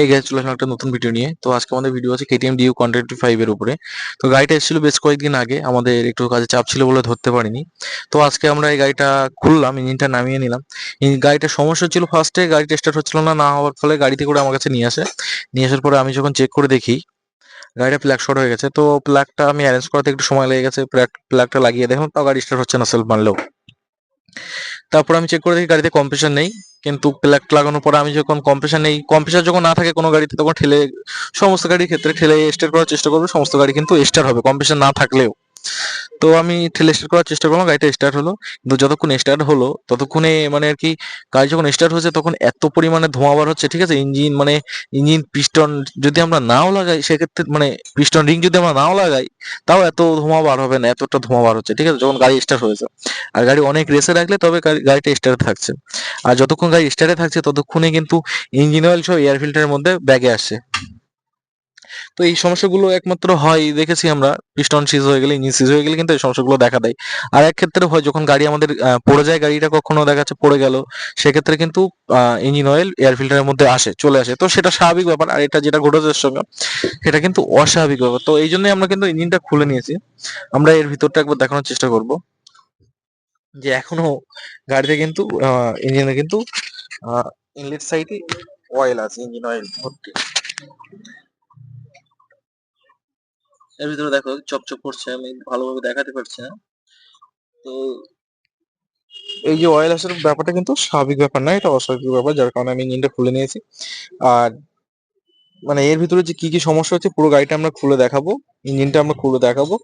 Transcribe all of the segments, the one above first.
এই গাইজ চলে আসলাম একটা নতুন ভিডিও নিয়ে। তো আজকে আমাদের ভিডিও আছে কেটিএম ডিউ কন্ট্রাক্ট ফাইভ এর উপরে। তো গাড়িটা এসেছিল বেশ কয়েকদিন আগে, আমাদের একটু কাজে চাপ ছিল বলে ধরতে পারিনি। তো আজকে আমরা এই গাড়িটা খুললাম ইঞ্জিনটা নামিয়ে নিলাম। এই গাড়িটার সমস্যা ছিল ফার্স্টে গাড়িটা স্টার্ট হচ্ছিল না না হওয়ার ফলে গাড়িতে করে আমার কাছে নিয়ে আসে। নিয়ে আসার পরে আমি যখন চেক করে দেখি, গাড়িটা প্লাগ শর্ট হয়ে গেছে। তো প্লাগটা আমি অ্যারেঞ্জ করাতে একটু সময় লেগে গেছে প্লাগটা লাগিয়ে দেখলাম, তাও গাড়ি স্টার্ট হচ্ছে না সেলফ মারলেও তারপর আমি চেক করে দেখি গাড়িতে কম্প্রেসার নেই। কিন্তু প্লাগ লাগানোর পরে আমি যখন কম্প্রেশন নেই কম্প্রেশন যখন না থাকে কোনো গাড়িতে, তখন ঠেলে, সমস্ত গাড়ির ক্ষেত্রে ঠেলে স্টার্ট করার চেষ্টা করবে, সমস্ত গাড়ি কিন্তু স্টার হবে কম্প্রেশন না থাকলেও। তো আমি ঠেলে স্টার্ট করার চেষ্টা করলাম, গাড়িটা স্টার্ট হলো। কিন্তু যতক্ষণ স্টার্ট হলো, ততক্ষণে মানে আর কি গাড়ি যখন স্টার্ট হচ্ছে তখন এত পরিমাণে ধোঁয়া বার হচ্ছে, ঠিক আছে? ইঞ্জিন মানে ইঞ্জিন পিস্টন যদি আমরা নাও লাগাই, সেক্ষেত্রে মানে পিস্টন রিং যদি আমরা নাও লাগাই, তাও এত ধোঁয়া বার হবে না, এতটা ধোঁয়া বার হচ্ছে, ঠিক আছে? যখন গাড়ি স্টার্ট হয়েছে। আর গাড়ি অনেক রেসে রাখলে তবে গাড়ি- গাড়িটা স্টার্টে থাকছে। আর যতক্ষণ গাড়ি স্টার্টে থাকছে, ততক্ষণে কিন্তু ইঞ্জিন অয়েল সব এয়ার ফিল্টারের মধ্যে ব্যাগে আসছে। তো এই সমস্যাগুলো একমাত্র হয়, দেখেছি আমরা পিস্টন সিজ হয়ে গেলে ইঞ্জিন সিজ হয়ে গেলে কিন্তু এই সমস্যাগুলো দেখা দেয়। আর এক ক্ষেত্রে হয়, যখন গাড়ি আমাদের পড়ে যায়, গাড়িটা কখনো দেখা যাচ্ছে পড়ে গেল, সেক্ষেত্রে কিন্তু ইঞ্জিন অয়েল এয়ার ফিল্টারের মধ্যে আসে, চলে আসে। তো সেটা স্বাভাবিক ব্যাপার, আর এটা যেটা ঘটেছে সঙ্গে, সেটা কিন্তু অস্বাভাবিক ব্যাপার। তো এই জন্যই আমরা কিন্তু ইঞ্জিনটা খুলে নিয়েছি। আমরা এর ভিতরটা একবার দেখানোর চেষ্টা করব। যে এখনও গাড়িতে কিন্তু ইঞ্জিনে কিন্তু ইনলেট সাইডে অয়েল আছে ইঞ্জিন অয়েল ভর্তি। এর ভিতরে দেখো চপচপ করছে, আমি ভালোভাবে দেখাতে পারছি না। তো এই যে অয়েল আসার ব্যাপারটা কিন্তু স্বাভাবিক ব্যাপার না, এটা অস্বাভাবিক ব্যাপার, যার কারণে আমি ইঞ্জিনটা খুলে নিয়েছি। আর মানে এর ভিতরে যে কি কি সমস্যা হচ্ছে, পুরো গাড়িটা আমরা খুলে দেখাবো, ইঞ্জিনটা আমরা খুলে দেখাবো।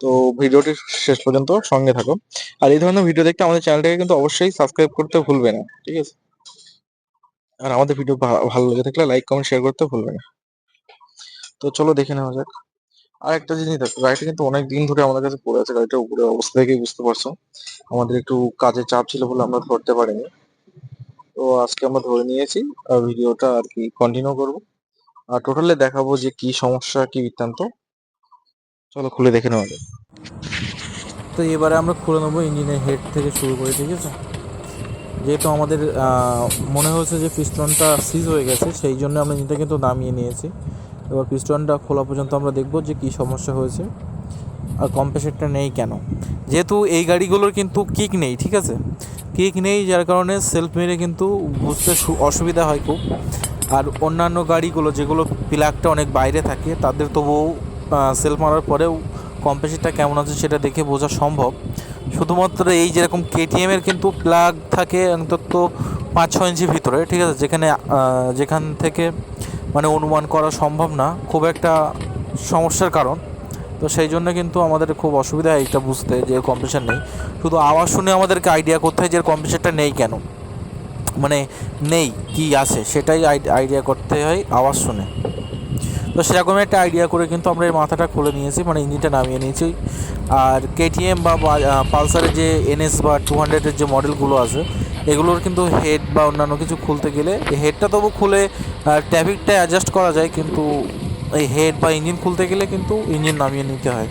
তো ভিডিওটি শেষ পর্যন্ত সঙ্গে থাকো। আর এই ধরনের ভিডিও দেখতে আমাদের চ্যানেলটাকে কিন্তু অবশ্যই সাবস্ক্রাইব করতে ভুলবে না, ঠিক আছে? আর আমাদের ভিডিও ভালো লেগে থাকলে লাইক, কমেন্ট শেয়ার করতে ভুলবে না। তো চলো দেখে নেওয়া যাক। আর একটা জিনিস দেখো, গাড়িটা কিন্তু অনেক দিন ধরে আমাদের কাছে পড়ে আছে, গাড়িটার উপরে অবস্থা দেখেই বুঝতে পারছ। আমাদের একটু কাজের চাপ ছিল বলে আমরা ধরতে পারিনি। তো আজকে আমরা ধরে নিয়েছি, আর ভিডিওটা আর কি কন্টিনিউ করব। আর টোটালে দেখাবো যে কি সমস্যা, কি বৃত্তান্ত। চলো খুলে দেখে নেওয়া যাক। তো এবারে আমরা খুলে নেব ইঞ্জিনের হেড থেকে শুরু করে, ঠিক আছে? যেহেতু আমাদের মনে হয়েছে যে পিস্টনটা সিজ হয়ে গেছে, সেই জন্য আমরা ইঞ্জিনটা কিন্তু নামিয়ে নিয়েছি। এবার পিস্টনটা খোলা পর্যন্ত আমরা দেখব যে কী সমস্যা হয়েছে আর কম্প্রেসারটা নেই কেন। যেহেতু এই গাড়িগুলোর কিন্তু কিক নেই, ঠিক আছে? কিক নেই যার কারণে সেলফ মেরে কিন্তু বুঝতে অসুবিধা হয় খুব। আর অন্যান্য গাড়িগুলো যেগুলো প্লাগটা অনেক বাইরে থাকে, তাদের তবুও সেলফ মারার পরেও কম্প্রেসারটা কেমন আছে সেটা দেখে বোঝা সম্ভব। শুধুমাত্র এই যেরকম কেটিএমের কিন্তু প্লাগ থাকে অন্তত পাঁচ ছ ইঞ্চি ভিতরে, ঠিক আছে? যেখানে যেখান থেকে মানে অনুমান করা সম্ভব না, খুব একটা সমস্যার কারণ। তো সেই জন্য কিন্তু আমাদের খুব অসুবিধা হয় এটা বুঝতে যে কম্প্রেসার নেই। শুধু আওয়াজ শুনে আমাদেরকে আইডিয়া করতে হয় যে কম্প্রেসারটা নেই কেন? মানে নেই, কি আছে, সেটাই আইডিয়া করতে হয় আওয়াজ শুনে। তো সেরকম একটা আইডিয়া করে কিন্তু আমরা এই মাথাটা খুলে নিয়েছি মানে ইঞ্জিনটা নামিয়ে নিয়েছি। আর কেটিএম বা পালসারের যে এনএস বা টু হান্ড্রেডের যে মডেলগুলো আছে এগুলোর কিন্তু হেড বা অন্যান্য কিছু খুলতে গেলে হেডটা তবু খুলে ট্যাফিকটা অ্যাডজাস্ট করা যায়, কিন্তু এই হেড বা ইঞ্জিন খুলতে গেলে কিন্তু ইঞ্জিন নামিয়ে নিতে হয়।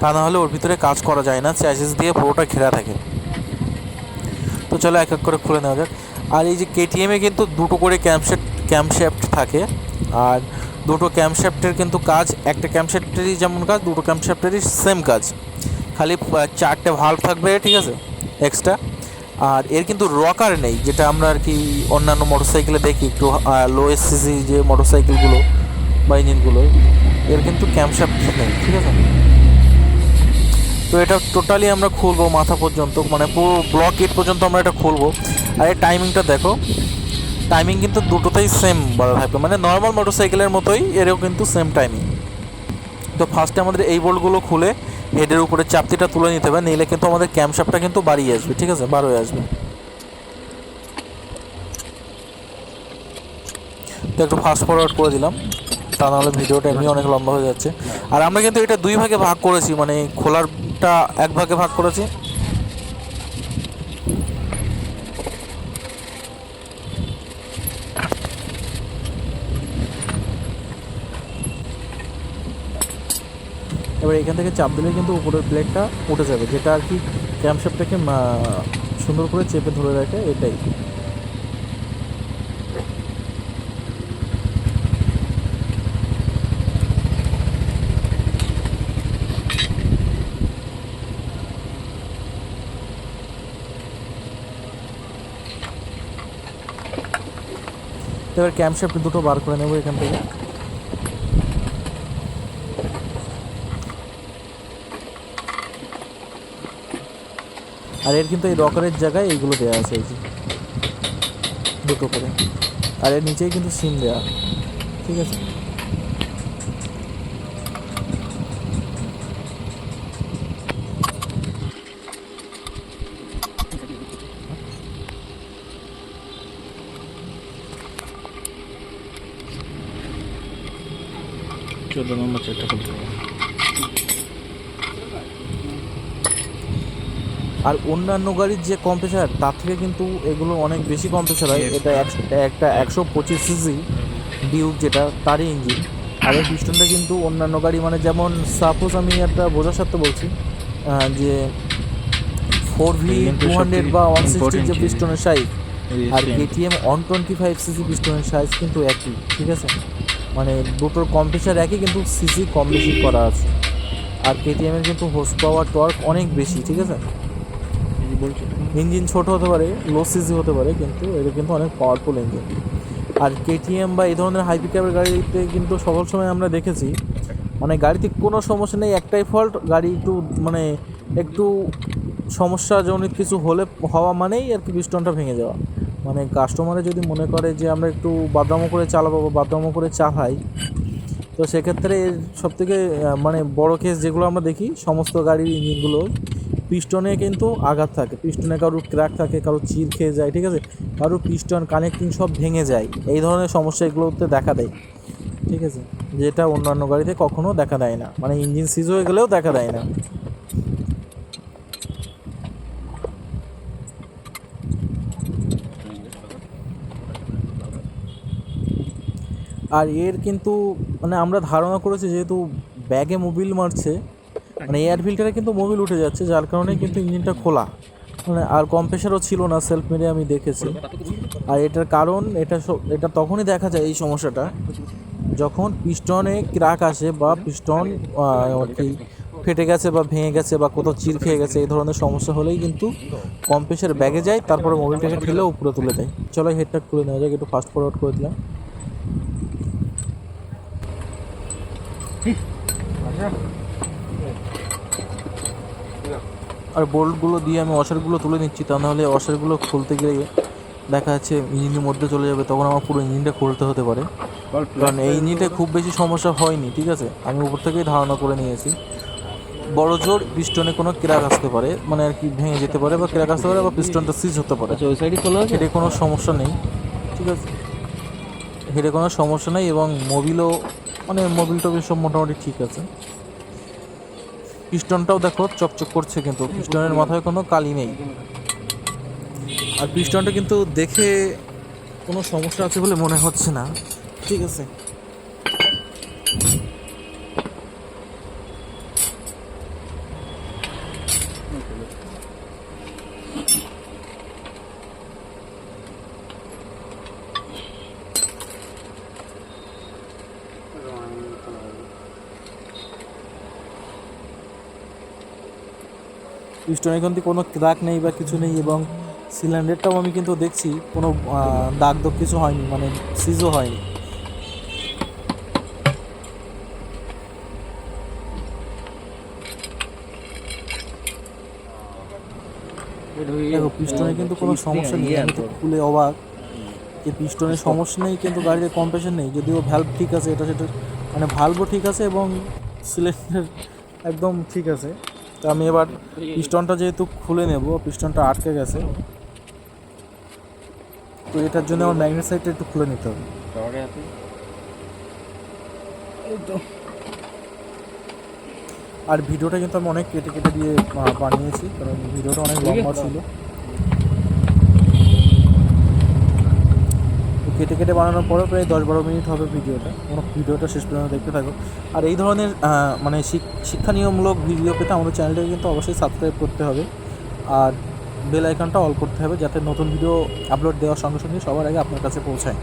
তা না হলে ওর ভিতরে কাজ করা যায় না চ্যাসিস দিয়ে পুরোটা ঘেরা থাকে। তো চলো এক এক করে খুলে নেওয়া যাক। আর এই যে কেটিএমে কিন্তু দুটো করে ক্যাম্পশেট ক্যাম্পশ্যাফট থাকে। আর দুটো ক্যাম্পশ্যাফটের কিন্তু কাজ, একটা ক্যাম্পশ্যাফটেরই যেমন কাজ, দুটো ক্যাম্পশ্যাফটেরই সেম কাজ। খালি চারটে ভাল্ব থাকবে, ঠিক আছে? এক্সট্রা আর এর কিন্তু রকার নেই, যেটা আমরা আর কি অন্যান্য মোটরসাইকেলে দেখি, একটু লো এসসিসি যে মোটরসাইকেলগুলো বা ইঞ্জিনগুলো এর কিন্তু ক্যাম্পশ্যাফট নেই, ঠিক আছে? তো এটা টোটালি আমরা খুলবো মাথা পর্যন্ত মানে পুরো ব্লক ইট পর্যন্ত আমরা এটা খুলবো। আর এর টাইমিংটা দেখো টাইমিং কিন্তু দুটোতেই সেম বলা থাকবে মানে নর্মাল মোটরসাইকেলের মতোই এরও কিন্তু সেম টাইমিং তো ফার্স্টে আমাদের এই বোল্টগুলো খুলে হেডের উপরে চাপতিটা তুলে নিতে হবে, নিলে কিন্তু আমাদের ক্যামশাপটা কিন্তু বাড়িয়ে আসবে, ঠিক আছে? বার হয়ে আসবে। তো একটু ফাস্ট ফরওয়ার্ড করে দিলাম, তা নাহলে ভিডিওটা এমনি অনেক লম্বা হয়ে যাচ্ছে। আর আমরা কিন্তু এটা দুই ভাগে ভাগ করেছি মানে খোলারটা এক ভাগে ভাগ করেছি। এবার এখান থেকে চাপ দিলে কিন্তু উপরের প্লেটটা উঠে যাবে, যেটা আর কি ক্যাম্পশ্যাপটাকে সুন্দর করে চেপে ধরে রাখে, এটাই। এবার ক্যাম্পশ্যাপ দুটো বার করে নেব এখান থেকে। আর এর কিন্তু এই রকারের জায়গায় এইগুলো দেওয়া আছে, এই যে। দুটো করে। আর এর নিচেই কিন্তু সিম দেওয়া ঠিক আছে? চোদ্দ নম্বর চেকটা খুলতে আর অন্যান্য গাড়ির যে কম্প্রেসার তার থেকে কিন্তু এগুলো অনেক বেশি কম্প্রেসার হয়। এটা একটা একশো পঁচিশ সিসি ডিউক যেটা তারই ইঞ্জিন আর এই পিস্টনটা কিন্তু অন্যান্য গাড়ি মানে যেমন সাপোজ আমি একটা বোঝার সাথে বলছি যে ফোর ভি টু হান্ড্রেড বা ওয়ান সিক্সটির যে পিস্টনের সাইজ আর. KTM one twenty five CC পিস্টনের size কিন্তু একই ঠিক আছে? মানে দুটোর কম্প্রেসার একই কিন্তু সিসি কম বেশি করা আছে। আর কেটিএমের কিন্তু হোর্স পাওয়ার টর্ক অনেক বেশি ঠিক আছে? ইঞ্জিন ছোট হতে পারে লো সিজি হতে পারে, কিন্তু এটা কিন্তু অনেক পাওয়ারফুল ইঞ্জিন আর কেটিএম বা এই ধরনের হাই পিকআপের গাড়িতে কিন্তু সকল সময় আমরা দেখেছি মানে গাড়িতে কোনো সমস্যা নেই, একটাই ফল্ট গাড়ি একটু মানে একটু সমস্যাজনিত কিছু হলে, হওয়া মানেই আর কি পিস্টনটা ভেঙে যাওয়া। মানে কাস্টমারে যদি মনে করে যে আমরা একটু বাদামো করে চালাবো বা বাদামো করে চালাই, তো সেক্ষেত্রে সব থেকে মানে বড় কেস যেগুলো আমরা দেখি, সমস্ত গাড়ির ইঞ্জিনগুলো পিস্টনে কিন্তু আঘাত থাকে। পিস্টনে কারোর ক্র্যাক থাকে, কারোর চির খেয়ে যায়, ঠিক আছে? কারোর পিস্টন কানেক্টিং সব ভেঙে যায়। এই ধরনের সমস্যা এগুলোতে দেখা দেয়, ঠিক আছে? যেটা অন্যান্য গাড়িতে কখনো দেখা দেয় না। মানে ইঞ্জিন সিজ হয়ে গেলেও দেখা দেয় না। আর এর কিন্তু মানে আমরা ধারণা করেছি যেহেতু ব্যাগে মোবিল মারছে মানে এয়ার ফিল্টারে কিন্তু মোবিল উঠে যাচ্ছে, যার কারণে কিন্তু ইঞ্জিনটা খোলা। মানে আর কম্প্রেসারও ছিল না সেলফ মেরে আমি দেখেছি। আর এটার কারণ, এটা এটা তখনই দেখা যায় এই সমস্যাটা, যখন পিস্টনে ক্রাক আসে বা পিস্টন আর কি ফেটে গেছে বা ভেঙে গেছে বা কোথাও চির খেয়ে গেছে, এই ধরনের সমস্যা হলেই কিন্তু কম্প্রেসার ব্যাগে যায়, তারপরে মোবিলটাকে ঠেলে উপরে তুলে দেয়। চলো হেডটা খুলে নেওয়া যাক, একটু ফাস্ট ফরওয়ার্ড করে দিলাম। আর বোল্টগুলো দিয়ে আমি ওয়াশারগুলো তুলে নিচ্ছি তা নাহলে ওয়াশারগুলো খুলতে গিয়ে দেখা যাচ্ছে ইঞ্জিনের মধ্যে চলে যাবে তখন আমার পুরো ইঞ্জিনটা খুলতে হতে পারে। কারণ এই ইঞ্জিনটা খুব বেশি সমস্যা হয়নি ঠিক আছে? আমি উপর থেকেই ধারণা করে নিয়েছি। বড় জোর পিস্টনে কোনো ক্র্যাক আসতে পারে মানে আর কি ভেঙে যেতে পারে বা ক্র্যাক আসতে পারে বা পিস্টনটা সিজ হতে পারে। আচ্ছা ওই সাইডে আছে হেডে কোনো সমস্যা নেই ঠিক আছে? হেডে কোনো সমস্যা নেই এবং মোবিলও মানে মোবিল টোবিল সব মোটামুটি ঠিক আছে। পিস্টনটাও দেখো, চকচক করছে কিন্তু। পিস্টনের মাথায় কোনো কালি নেই। আর পিস্টনটা কিন্তু দেখে কোনো সমস্যা আছে বলে মনে হচ্ছে না। ঠিক আছে। পিস্টনে কিন্তু কোনো ক্র্যাক নেই বা কিছু নেই এবং সিলিন্ডারটাও আমি কিন্তু দেখছি কোনো দাগ দাগ কিছু হয়নি মানে সিজও হয়নি। দেখো পিস্টনে কিন্তু কোনো সমস্যা নেই আমি তো খুলে অবাক যে পিস্টনের সমস্যা নেই কিন্তু গাড়িতে কম্প্রেশন নেই যদিও ভ্যালভ ঠিক আছে এটা সেটা মানে ভালভও ঠিক আছে এবং সিলিন্ডার একদম ঠিক আছে। তো আমি এবার পিস্টনটা যেহেতু খুলে নেব পিস্টনটা আটকে গেছে। তো এটার জন্য আমার ম্যাগনেট সাইডটা একটু খুলে নিতে হবে। আর ভিডিওটা কিন্তু আমি অনেক কেটে কেটে দিয়ে বানিয়েছি কারণ ভিডিওটা অনেক লম্বা ছিল। কেটে কেটে বানানোর পরে প্রায় দশ বারো মিনিট হবে ভিডিওটা। কোনো ভিডিওটা শেষ পর্যন্ত দেখতে থাকো। আর এই ধরনের মানে শিক- শিক্ষানীয়মূলক ভিডিও পেতে আমাদের চ্যানেলটাকে কিন্তু অবশ্যই সাবস্ক্রাইব করতে হবে। আর বেল আইকনটা অল করতে হবে যাতে নতুন ভিডিও আপলোড দেওয়ার সঙ্গে সঙ্গে সবার আগে আপনার কাছে পৌঁছায়।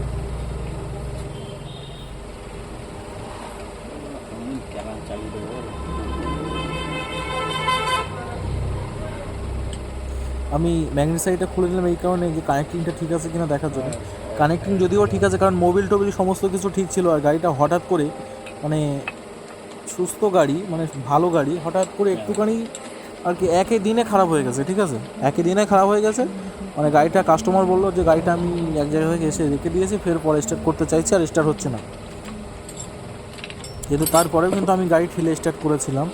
আমি ম্যাগনেট সাইডটা খুলে নিলাম এই কারণে যে কানেক্টিংটা ঠিক আছে কিনা দেখার জন্য। কানেক্টিং যদিও ঠিক আছে কারণ মোবিল টোবিল সমস্ত কিছু ঠিক ছিল আর গাড়িটা হঠাৎ করে মানে সুস্থ গাড়ি মানে ভালো গাড়ি হঠাৎ করে একটুখানি আর কি একই দিনে খারাপ হয়ে গেছে ঠিক আছে? একই দিনে খারাপ হয়ে গেছে মানে গাড়িটা কাস্টমার বলল যে গাড়িটা আমি এক জায়গা থেকে এসে রেখে দিয়েছি ফের পরে স্টার্ট করতে চাইছি আর স্টার্ট হচ্ছে না। কিন্তু তারপরেও কিন্তু আমি গাড়ি ঠেলে স্টার্ট করেছিলাম।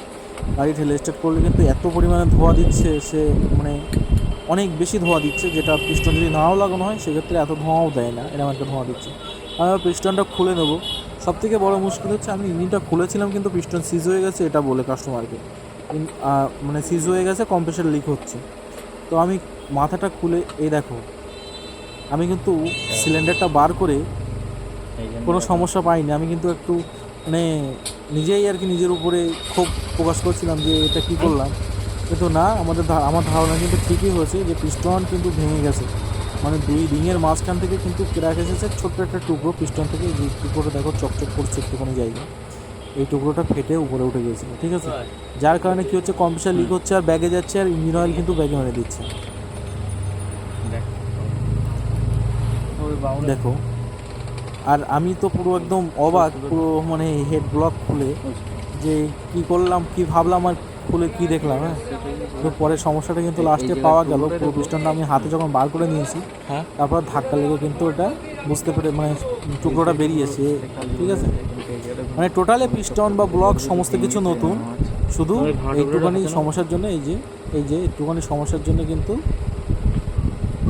গাড়ি ঠেলে স্টার্ট করলে কিন্তু এত পরিমাণে ধোয়া দিচ্ছে সে মানে অনেক বেশি ধোঁয়া দিচ্ছে, যেটা পিস্টন যদি নাও লাগানো হয়, সেক্ষেত্রে এত ধোঁয়াও দেয় না এরকম একটা ধোঁয়া দিচ্ছে। আমি পিস্টনটা খুলে নেব। সব থেকে বড়ো মুশকিল হচ্ছে, আমি ইঞ্জিনটা খুলেছিলাম, কিন্তু পিস্টন সিজ হয়ে গেছে, এটা বলে কাস্টমারকে। মানে সিজ হয়ে গেছে, কম্প্রেসার লিক হচ্ছে। তো আমি মাথাটা খুলে, এই দেখো, আমি কিন্তু সিলিন্ডারটা বার করে কোনো সমস্যা পাইনি, আমি কিন্তু একটু মানে নিজেই আর কি নিজের উপরে খুব প্রকাশ করছিলাম যে এটা কী করলাম। কিন্তু না আমাদের আমার ধারণা কিন্তু ঠিকই হয়েছে যে পিস্টন কিন্তু ভেঙে গেছে। মানে দুই রিংয়ের মাঝখান থেকে কিন্তু ক্র্যাক এসেছে ছোট্ট একটা টুকরো পিস্টন থেকে যে টুকরোটা দেখো চকচক করছে একটুখানি জায়গা। এই টুকরোটা ফেটে উপরে উঠে গিয়েছিল ঠিক আছে? যার কারণে কী হচ্ছে কম্পিউটার লিক হচ্ছে আর ব্যাগে যাচ্ছে আর ইঞ্জিন অয়েল কিন্তু ব্যাগে মেরে দিচ্ছে। দেখো আর আমি তো পুরো একদম অবাক পুরো মানে হেড ব্লক খুলে যে কি করলাম কি ভাবলাম আর খুলে কি দেখলাম হ্যাঁ? তো পরে সমস্যাটা কিন্তু লাস্টে পাওয়া গেল। পুরো পিস্টনটা আমি হাতে যখন বার করে নিয়েছি হ্যাঁ। তারপর ধাক্কা লেগে কিন্তু ওটা বুঝতে পেরে মানে টুকরোটা বেরিয়েছে ঠিক আছে? মানে টোটালে পিস্টন বা ব্লক সমস্ত কিছু নতুন। শুধু একটুখানি সমস্যার জন্য এই যে এই যে একটুখানি সমস্যার জন্য কিন্তু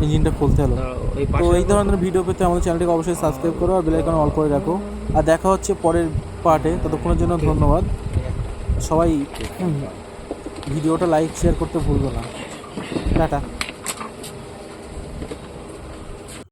ইঞ্জিনটা খুলতে হলো। তো এই ধরনের ভিডিও পেতে আমাদের চ্যানেলটিকে অবশ্যই সাবস্ক্রাইব করো আর বেলাইকন অল করে রাখো। আর দেখা হচ্ছে পরের পার্টে ততক্ষণের জন্য ধন্যবাদ। সবাই হুম, ভিডিওটা লাইক শেয়ার করতে ভুলবো না। টাটা।